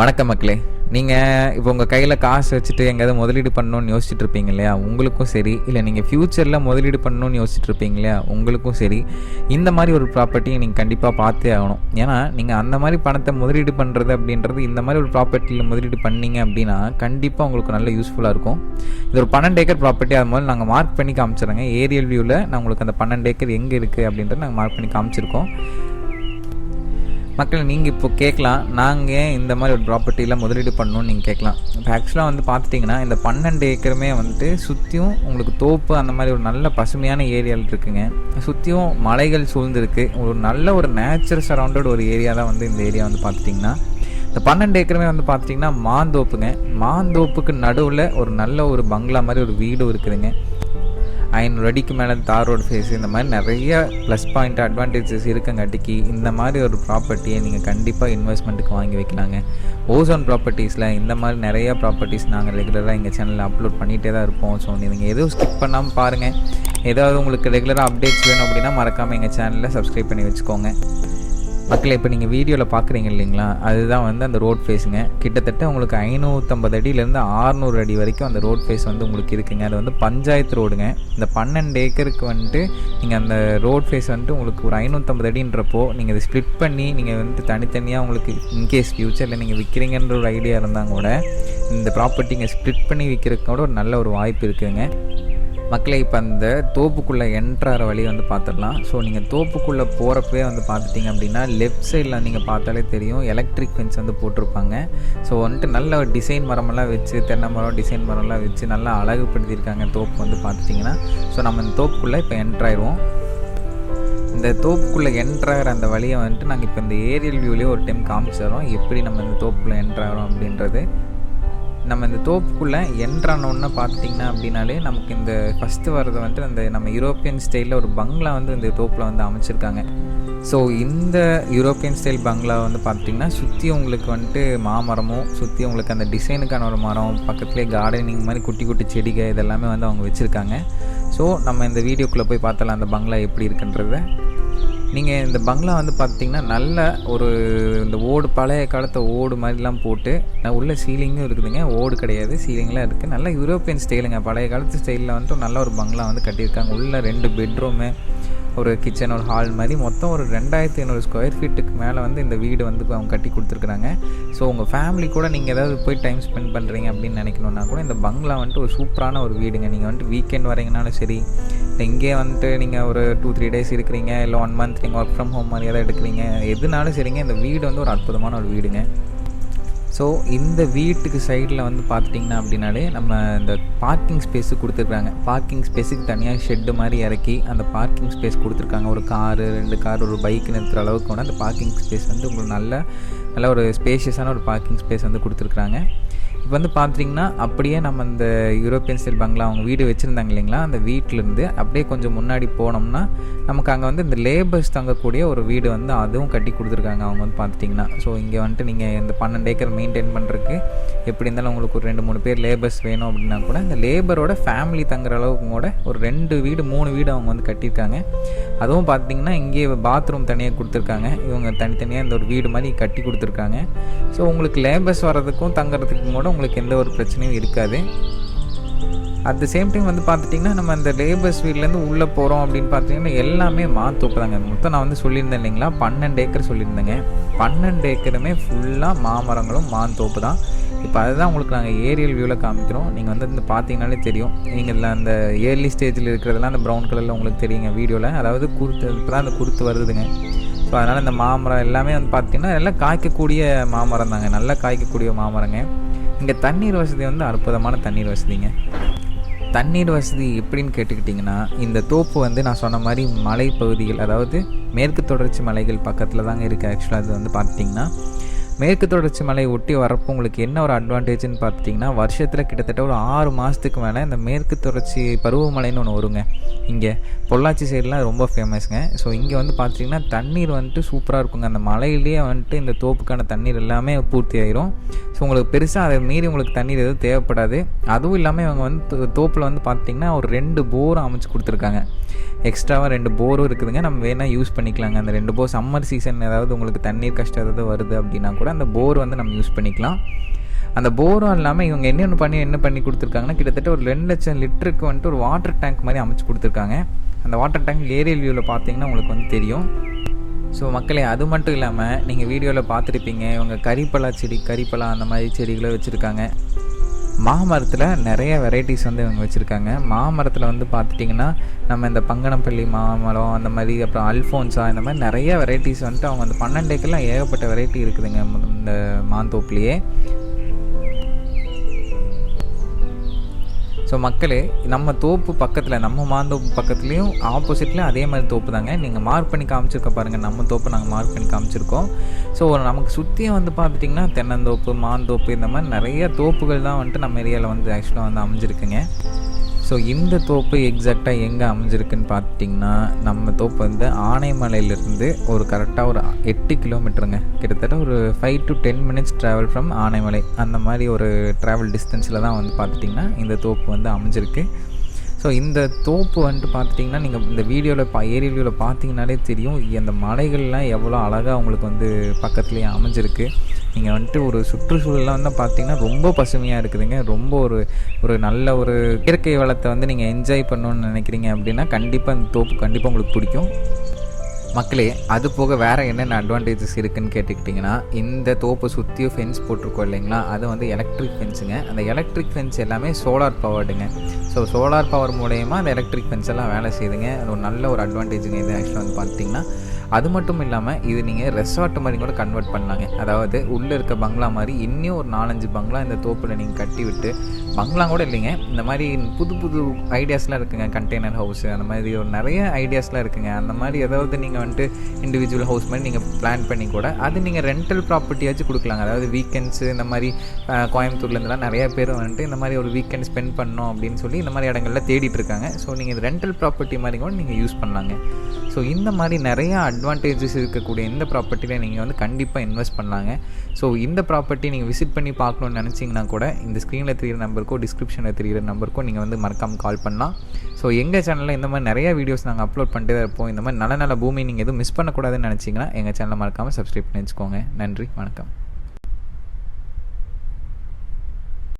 வணக்கம் மக்களே. நீங்கள் இப்போ உங்கள் கையில் காசு வச்சுட்டு எங்கேயாவது முதலீடு பண்ணணும்னு யோசிச்சுட்டு இருப்பீங்க இல்லையா? உங்களுக்கும் சரி. இல்லை நீங்கள் ஃப்யூச்சரில் முதலீடு பண்ணணும்னு யோசிச்சுட்டு இருப்பீங்க இல்லையா? உங்களுக்கும் சரி. இந்த மாதிரி ஒரு ப்ராப்பர்ட்டியை நீங்கள் கண்டிப்பாக பார்த்தே ஆகணும். ஏன்னா நீங்கள் அந்த மாதிரி பணத்தை முதலீடு பண்ணுறது அப்படின்றது இந்த மாதிரி ஒரு ப்ராப்பர்ட்டியில் முதலீடு பண்ணீங்க அப்படின்னா கண்டிப்பாக உங்களுக்கு நல்ல யூஸ்ஃபுல்லாக இருக்கும். இது ஒரு பன்னெண்டு ஏக்கர் ப்ராப்பர்ட்டி அது மாதிரி நாங்கள் மார்க் பண்ணி காமிச்சிடுறேங்க. ஏரியல் வியூவில் நான் உங்களுக்கு அந்த பன்னெண்டு ஏக்கர் எங்கே இருக்குது அப்படின்றத நாங்கள் மார்க் பண்ணி காமிச்சிருக்கோம். மக்கள் நீங்கள் இப்போ கேட்கலாம் நாங்கள் ஏன் இந்த மாதிரி ஒரு ப்ராப்பர்ட்டியில் முதலீடு பண்ணணும்னு நீங்கள் கேட்கலாம். இப்போ ஆக்சுவலாக வந்து பார்த்துட்டிங்கன்னா இந்த பன்னெண்டு ஏக்கருமே வந்துட்டு சுற்றியும் உங்களுக்கு தோப்பு அந்த மாதிரி ஒரு நல்ல பசுமையான ஏரியாவில் இருக்குங்க. சுற்றியும் மலைகள் சூழ்ந்துருக்கு. ஒரு நல்ல ஒரு நேச்சர் சரௌண்டட் ஒரு ஏரியா தான் வந்து இந்த ஏரியா வந்து பார்த்துட்டிங்கன்னா. இந்த பன்னெண்டு ஏக்கருமே வந்து பார்த்துட்டிங்கன்னா மாந்தோப்புங்க. மாந்தோப்புக்கு நடுவில் ஒரு நல்ல ஒரு பங்களா மாதிரி ஒரு வீடும் இருக்குதுங்க. ஐநூறு அடிக்கு மேலே தார் ரோடு ஃபேஸ் இந்த மாதிரி நிறைய ப்ளஸ் பாயிண்ட் அட்வான்டேஜஸ் இருக்கங்காட்டிக்கு இந்த மாதிரி ஒரு ப்ராப்பர்ட்டியை நீங்கள் கண்டிப்பாக இன்வெஸ்ட்மெண்ட்டுக்கு வாங்கி வைக்கலாங்க. ஓசோன் ப்ராப்பர்ட்டிஸில் இந்த மாதிரி நிறைய ப்ராப்பர்ட்டிஸ் நாங்கள் ரெகுலராக எங்கள் சேனலில் அப்லோட் பண்ணிகிட்டே தான் இருப்போம். ஸோ நீங்கள் எதுவும் ஸ்கிப் பண்ணாமல் பாருங்கள் ஏதாவது உங்களுக்கு ரெகுலராக அப்டேட்ஸ் வேணும் அப்படின்னா மறக்காமல் எங்கள் சேனலில் சப்ஸ்கிரைப் பண்ணி வச்சுக்கோங்க. மக்களை இப்போ நீங்கள் வீடியோவில் பார்க்குறீங்க இல்லைங்களா? அதுதான் வந்து அந்த ரோட் ஃபேஸுங்க கிட்டத்தட்ட உங்களுக்கு ஐநூற்றம்பது அடியிலேருந்து ஆறுநூறு அடி வரைக்கும் அந்த ரோட் ஃபேஸ் வந்து உங்களுக்கு இருக்குங்க. அது வந்து பஞ்சாயத்து ரோடுங்க. இந்த பன்னெண்டு ஏக்கருக்கு வந்துட்டு நீங்கள் அந்த ரோட் ஃபேஸ் வந்துட்டு உங்களுக்கு ஒரு ஐநூற்றம்பது அடின்றப்போ நீங்கள் இதை ஸ்ப்ளிட் பண்ணி நீங்கள் வந்துட்டு தனித்தனியாக உங்களுக்கு இன்கேஸ் ஃப்யூச்சரில் நீங்கள் விற்கிறீங்கன்ற ஒரு ஐடியா இருந்தால் கூட இந்த ப்ராப்பர்ட்டிங்க ஸ்ப்ளிட் பண்ணி விற்கிறதுக்கு கூட ஒரு நல்ல ஒரு வாய்ப்பு இருக்குதுங்க. மக்களை இப்போ அந்த தோப்புக்குள்ளே என்ட்ராகிற வழி வந்து பார்த்துடலாம் ஸோ நீங்கள் தோப்புக்குள்ளே போகிறப்பவே வந்து பார்த்துட்டிங்க அப்படின்னா லெஃப்ட் சைடில் நீங்கள் பார்த்தாலே தெரியும் எலக்ட்ரிக் ஃபென்ஸ் வந்து போட்டிருப்பாங்க. ஸோ வந்துட்டு நல்ல ஒரு டிசைன் மரமெல்லாம் வச்சு தென்னை மரம் டிசைன் மரம்லாம் வச்சு நல்லா அழகுபடுத்தியிருக்காங்க தோப்பு வந்து பார்த்துட்டிங்கன்னா ஸோ நம்ம இந்த தோப்புக்குள்ளே இப்போ என்ட்ராயிடுவோம் இந்த தோப்புக்குள்ளே என்ட்ராகிற அந்த வழியை வந்துட்டு நாங்கள் இப்போ இந்த ஏரியல் வியூலேயே ஒரு டைம் காமிச்சிடறோம். எப்படி நம்ம இந்த தோப்புக்குள்ளே என்ட்ராகிறோம் அப்படின்றது. நம்ம இந்த தோப்புக்குள்ளே என்ட்ரானோன்னு பார்த்துட்டிங்கன்னா அப்படின்னாலே நமக்கு இந்த ஃபஸ்ட்டு வர்றது வந்துட்டு அந்த நம்ம யூரோப்பியன் ஸ்டைலில் ஒரு பங்களா வந்து இந்த தோப்பில் வந்து அமைச்சிருக்காங்க. ஸோ இந்த யூரோப்பியன் ஸ்டைல் பங்களா வந்து பார்த்திங்கன்னா சுற்றி உங்களுக்கு வந்துட்டு மாமரமும் சுற்றி உங்களுக்கு அந்த டிசைனுக்கான ஒரு மரம் பக்கத்துலேயே கார்டனிங் மாதிரி குட்டி குட்டி செடிகள் இதெல்லாமே வந்து அவங்க வச்சுருக்காங்க. ஸோ நம்ம இந்த வீடியோக்குள்ளே போய் பார்த்தலாம் அந்த பங்களா எப்படி இருக்குன்றத. நீங்கள் இந்த பங்களா வந்து பார்த்தீங்கன்னா நல்ல ஒரு இந்த ஓடு பழைய காலத்து ஓடு மாதிரிலாம் போட்டு நான் உள்ள சீலிங்கும் இருக்குதுங்க. ஓடு கிடையாது சீலிங்லாம் இருக்குது நல்ல யூரோப்பியன் ஸ்டைலுங்க பழைய காலத்து ஸ்டைலில் வந்துட்டு நல்ல ஒரு பங்களா வந்து கட்டியிருக்காங்க. உள்ள ரெண்டு பெட்ரூமு ஒரு கிச்சன் ஒரு ஹால் மாதிரி. மொத்தம் ஒரு ரெண்டாயிரத்தி ஐநூறு ஸ்கொயர் ஃபீட்டுக்கு மேலே வந்து இந்த வீடு வந்து அவங்க கட்டி கொடுத்துருக்குறாங்க. ஸோ உங்கள் ஃபேமிலி கூட நீங்கள் ஏதாவது போய் டைம் ஸ்பெண்ட் பண்ணுறீங்க அப்படின்னு நினைக்கணுன்னா கூட இந்த பங்களா வந்துட்டு ஒரு சூப்பரான ஒரு வீடுங்க. நீங்கள் வந்துட்டு வீக்கெண்ட் வரீங்கனாலும் சரி இல்லை இங்கே வந்துட்டு நீங்கள் ஒரு டூ த்ரீ டேஸ் இருக்கிறீங்க இல்லை ஒன் மந்த் நீங்கள் ஒர்க் ஃப்ரம் ஹோம் மாதிரி எடுக்கிறீங்க. எதுனாலும் சரிங்க இந்த வீடு வந்து ஒரு அற்புதமான ஒரு வீடுங்க. ஸோ இந்த வீட்டுக்கு சைடில் வந்து பார்த்துட்டிங்கன்னா அப்படின்னாலே நம்ம இந்த பார்க்கிங் ஸ்பேஸு கொடுத்துருக்காங்க பார்க்கிங் ஸ்பேஸுக்கு தனியாக ஷெட்டு மாதிரி இறக்கி அந்த பார்க்கிங் ஸ்பேஸ் கொடுத்துருக்காங்க. ஒரு காரு ரெண்டு கார் ஒரு பைக் நிறுத்துகிற அளவுக்கு வந்து அந்த பார்க்கிங் ஸ்பேஸ் வந்து உங்களுக்கு நல்ல நல்ல ஒரு ஸ்பேஷியஸான ஒரு பார்க்கிங் ஸ்பேஸ் வந்து கொடுத்துருக்குறாங்க. இப்போ வந்து பார்த்துட்டிங்கன்னா அப்படியே நம்ம இந்த யூரோப்பியன் ஸ்டைல் பங்களா அவங்க வீடு வச்சுருந்தாங்க இல்லைங்களா? அந்த வீட்டிலேருந்து அப்படியே கொஞ்சம் முன்னாடி போனோம்னா நமக்கு அங்கே வந்து இந்த லேபர்ஸ் தங்கக்கூடிய ஒரு வீடு வந்து அதுவும் கட்டி கொடுத்துருக்காங்க அவங்க வந்து பார்த்துட்டிங்கன்னா ஸோ இங்கே வந்துட்டு நீங்கள் இந்த பன்னெண்டு ஏக்கர் மெயின்டைன் பண்ணுறதுக்கு எப்படி இருந்தாலும் உங்களுக்கு ஒரு ரெண்டு மூணு பேர் லேபர்ஸ் வேணும் அப்படின்னா கூட இந்த லேபரோட ஃபேமிலி தங்குற அளவுக்கு கூட ஒரு ரெண்டு வீடு மூணு வீடு அவங்க வந்து கட்டியிருக்காங்க. அதுவும் பார்த்திங்கன்னா இங்கே பாத்ரூம் தனியாக கொடுத்துருக்காங்க. இவங்க தனித்தனியாக இந்த ஒரு வீடு மாதிரி கட்டி கொடுத்துருக்காங்க. ஸோ உங்களுக்கு லேபர்ஸ் வர்றதுக்கும் தங்குறதுக்கும் கூட உங்களுக்கு எந்த ஒரு பிரச்சனையும் இருக்காது. அட் த சேம் டைம் வந்து பார்த்துட்டிங்கன்னா நம்ம அந்த லேபர்ஸ் வீட்லேருந்து உள்ளே போகிறோம் அப்படின்னு பார்த்தீங்கன்னா எல்லாமே மாத்தோப்பு தாங்க மொத்தம் நான் வந்து சொல்லியிருந்தேன் இல்லைங்களா? பன்னெண்டு ஏக்கர் சொல்லியிருந்தேங்க. பன்னெண்டு ஏக்கருமே ஃபுல்லாக மாமரங்களும் மாந்தோப்பு தான். இப்போ அதுதான் உங்களுக்கு நாங்கள் ஏரியல் வியூவில் காமிக்கிறோம். நீங்கள் வந்து இந்த பார்த்தீங்கனாலே தெரியும். நீங்கள் இதில் அந்த ஏர்லி ஸ்டேஜில் இருக்கிறதெல்லாம் அந்த ப்ரௌன் கலரில் உங்களுக்கு தெரியுங்க வீடியோவில் அதாவது குருத்து இப்போ தான் அந்த குருத்து வருதுங்க. ஸோ அதனால் இந்த மாமரம் எல்லாமே வந்து பார்த்திங்கன்னா எல்லாம் காய்க்கக்கூடிய மாமரம் தாங்க நல்லா காய்க்கக்கூடிய மாமரங்க. இங்கே தண்ணீர் வசதி வந்து அற்புதமான தண்ணீர் வசதிங்க. தண்ணீர் வசதி எப்படின்னு கேட்டுக்கிட்டிங்கன்னா இந்த தோப்பு வந்து நான் சொன்ன மாதிரி மலைப்பகுதிகள் அதாவது மேற்கு தொடர்ச்சி மலைகள் பக்கத்தில் தாங்க இருக்குது ஆக்சுவலாக அது வந்து பார்த்திங்கன்னா மேற்கு தொடர்ச்சி மலை ஒட்டி வரப்போ உங்களுக்கு என்ன ஒரு அட்வான்டேஜ்னு பார்த்தீங்கன்னா வருஷத்தில் கிட்டத்தட்ட ஒரு ஆறு மாதத்துக்கு மேலே இந்த மேற்கு தொடர்ச்சி பருவமழைன்னு ஒன்று வருங்க. இங்கே பொள்ளாச்சி சைட்லாம் ரொம்ப ஃபேமஸ்ங்க ஸோ இங்கே வந்து பார்த்தீங்கன்னா தண்ணீர் வந்துட்டு சூப்பராக இருக்குங்க. அந்த மலையிலேயே வந்துட்டு இந்த தோப்புக்கான தண்ணீர் எல்லாமே பூர்த்தி ஆயிரும். ஸோ உங்களுக்கு பெருசாக அதை மீறி உங்களுக்கு தண்ணீர் எதுவும் தேவைப்படாது. அதுவும் இல்லாமல் இவங்க வந்து தோப்பில் வந்து பார்த்திங்கன்னா ஒரு ரெண்டு போரும் அமைச்சு கொடுத்துருக்காங்க. எக்ஸ்ட்ராவாக ரெண்டு போரும் இருக்குதுங்க. நம்ம வேணால் யூஸ் பண்ணிக்கலாங்க. அந்த ரெண்டு போர் சம்மர் சீசன் ஏதாவது உங்களுக்கு தண்ணீர் கஷ்டம் ஏதாவது வருது அப்படின்னா கூட அந்த போர் வந்து நம்ம யூஸ் பண்ணிக்கலாம். அந்த போரும் இல்லாமல் இவங்க என்ன பண்ணி என்ன பண்ணி கொடுத்துருக்காங்கன்னா கிட்டத்தட்ட ஒரு ரெண்டு லட்சம் லிட்டருக்கு வந்துட்டு ஒரு வாட்டர் டேங்க் மாதிரி அமைச்சு கொடுத்துருக்காங்க. அந்த வாட்டர் டேங்க் ஏரியல் வியூவில் பார்த்தீங்கன்னா உங்களுக்கு வந்து தெரியும். ஸோ மக்களே அது மட்டும் இல்லாமல் நீங்கள் வீடியோவில் பார்த்துருப்பீங்க இவங்க கறிப்பலா செடி கறிப்பலா அந்த மாதிரி செடிகளை வச்சுருக்காங்க. மாமரத்தில் நிறைய வெரைட்டிஸ் வந்து இவங்க வச்சுருக்காங்க. மாமரத்தில் வந்து பார்த்துட்டிங்கன்னா நம்ம இந்த பங்கனப்பள்ளி மாமரம் அந்த மாதிரி அப்புறம் அல்ஃபோன்ஸா இந்த மாதிரி நிறைய வெரைட்டிஸ் வந்துட்டு அவங்க அந்த பன்னெண்டுக்கெல்லாம் ஏகப்பட்ட வெரைட்டி இருக்குதுங்க. இந்த மாந்தோப்புலேயே. ஸோ மக்களே நம்ம தோப்பு பக்கத்தில் நம்ம மாந்தோப்பு பக்கத்துலேயும் ஆப்போசிட்லேயும் அதே மாதிரி தோப்பு தாங்க. நீங்கள் மார்க் பண்ணி காமிச்சிருக்க பாருங்கள் நம்ம தோப்பை நாங்கள் மார்க் பண்ணி காமிச்சிருக்கோம். ஸோ நமக்கு சுற்றியும் வந்து பார்த்துட்டிங்கன்னா தென்னந்தோப்பு மாந்தோப்பு இந்த மாதிரி நிறைய தோப்புகள் தான் வந்துட்டு நம்ம ஏரியாவில் வந்து ஆக்சுவலாக வந்து அமைஞ்சிருக்குங்க. ஸோ இந்த தோப்பு எக்ஸாக்டாக எங்கே அமைஞ்சிருக்குன்னு பார்த்துட்டிங்கன்னா நம்ம தோப்பு வந்து ஆனைமலையிலேருந்து ஒரு கரெக்டாக ஒரு எட்டு கிலோமீட்டருங்க கிட்டத்தட்ட ஒரு five to ten minutes travel from Anaimalai. அந்த மாதிரி ஒரு ட்ராவல் டிஸ்டன்ஸில் தான் வந்து பார்த்துட்டிங்கன்னா இந்த தோப்பு வந்து அமைஞ்சிருக்கு. ஸோ இந்த தோப்பு வந்துட்டு பார்த்துட்டிங்கன்னா நீங்கள் இந்த வீடியோவில் பா ஏரியல் வியூவில் பார்த்தீங்கனாலே தெரியும் இந்த மலைகள்லாம் எவ்வளோ அழகாக உங்களுக்கு வந்து பக்கத்துலேயே அமைஞ்சிருக்கு. நீங்கள் வந்துட்டு ஒரு சுற்றுச்சூழல்லாம் வந்து பார்த்தீங்கன்னா ரொம்ப பசுமையாக இருக்குதுங்க. ரொம்ப ஒரு ஒரு நல்ல ஒரு இயற்கை வளத்தை வந்து நீங்கள் என்ஜாய் பண்ணணும்னு நினைக்கிறீங்க அப்படின்னா கண்டிப்பாக இந்த தோப்பு கண்டிப்பாக உங்களுக்கு பிடிக்கும். மக்களே அது போக வேறு என்னென்ன அட்வான்டேஜஸ் இருக்குன்னு கேட்டுக்கிட்டிங்கன்னா இந்த தோப்பை சுற்றியும் ஃபென்ஸ் போட்டிருக்கோம் இல்லைங்களா? அது வந்து எலக்ட்ரிக் ஃபென்ஸுங்க அந்த எலக்ட்ரிக் ஃபென்ஸ் எல்லாமே சோலார் பவர்டுங்க ஸோ சோலார் பவர் மூலயமா அந்த எலக்ட்ரிக் ஃபென்ஸ் எல்லாம் வேலை செய்யுதுங்க. அது ஒரு நல்ல ஒரு அட்வான்டேஜுங்க இது ஆக்சுவலாக வந்து பார்த்திங்கன்னா அது மட்டும் இல்லாமல் இது நீங்கள் ரெசார்ட் மாதிரி கூட கன்வெர்ட் பண்ணலாங்க. அதாவது உள்ளே இருக்க பங்களா மாதிரி இன்னும் ஒரு நாலஞ்சு பங்களா இந்த தோப்பில் நீங்கள் கட்டி விட்டு பங்களா கூட இல்லைங்க. இந்த மாதிரி புது புது ஐடியாஸ்லாம் இருக்குங்க. கண்டெய்னர் ஹவுஸ் அந்த மாதிரி ஒரு நிறைய ஐடியாஸ்லாம் இருக்குங்க. அந்த மாதிரி ஏதாவது நீங்கள் வந்துட்டு இண்டிவிஜுவல் ஹவுஸ் மாதிரி நீங்கள் பிளான் பண்ணி கூட அது நீங்கள் ரெண்டல் ப்ராப்பர்ட்டியாச்சும் கொடுக்கலாங்க. அதாவது வீக்கெண்ட்ஸு இந்த மாதிரி கோயம்புத்தூர்லேருந்துலாம் நிறைய பேர் வந்துட்டு இந்த மாதிரி ஒரு வீக்கெண்ட் ஸ்பெண்ட் பண்ணோம் அப்படின்னு சொல்லி இந்த மாதிரி இடங்கள்ல தேடிட்டு இருக்காங்க. ஸோ நீங்கள் இது ரெண்டல் ப்ராப்பர்ட்டி மாதிரி கூட நீங்கள் யூஸ் பண்ணலாங்க. ஸோ இந்த மாதிரி நிறையா அட்வான்டேஜஸ் இருக்கக்கூடிய இந்த ப்ராப்பர்ட்டியில் நீங்கள் வந்து கண்டிப்பாக இன்வெஸ்ட் பண்ணலாங்க. ஸோ இந்த ப்ராப்பர்ட்டி நீங்கள் விசிட் பண்ணி பார்க்கணுன்னு நினச்சிங்கன்னா கூட இந்த ஸ்க்ரீனில் தெரிகிற நம்பருக்கோ டிஸ்கிரிப்ஷனில் தெரிகிற நம்பருக்கோ நீங்கள் வந்து மறக்காமல் கால் பண்ணலாம். ஸோ எங்கள் சேனலில் இந்த மாதிரி நிறைய வீடியோஸ் நாங்கள் அப்லோட் பண்ணிட்டு தான் இருப்போம். இந்த மாதிரி நல்ல நல்ல பூமி நீங்கள் எதுவும் மிஸ் பண்ணக்கூடாதுன்னு நினச்சிங்கன்னா எங்கள் சேனலை மறக்காமல் சப்ஸ்கிரைப் பண்ணி வச்சுக்கோங்க நன்றி வணக்கம்.